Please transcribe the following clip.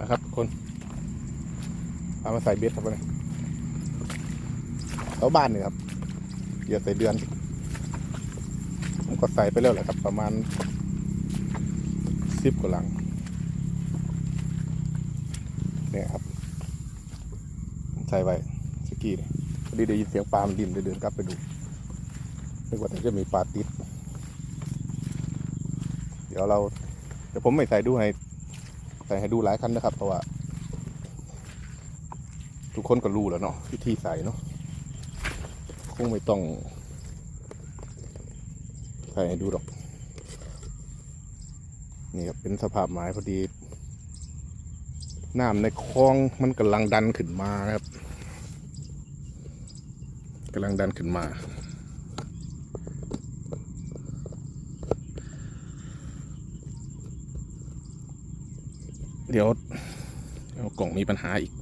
นะครับทุกคนเอามาใส่เบ็ดครับเลยแล้วบ้านนี่ครับเหยื่อใส่เดือน ผมก็ใส่ไปแล้วแหละครับ ประมาณสิบกว่าหลังเนี่ยครับผมใส่ไว้สกี้เนี่ยพอดีได้ยินเสียงปลามันดิ้นเลยเดินกลับไปดูนึกว่าจะมีปลาติด เดี๋ยวเรา เดี๋ยวผมไม่ใส่ดูให้ ใส่ให้ดูหลายคันนะครับ เพราะว่า ทุกคนก็รู้แล้วเนาะวิธีใส่เนาะคงไม่ต้องใส่ให้ดูหรอก นี่ครับเป็นสภาพไม้พอดีน้ำในคลองมันกำลังดันขึ้นมาครับกำลังดันขึ้นมา เดี๋ยว เดี๋ยวกล่องมีปัญหาอีก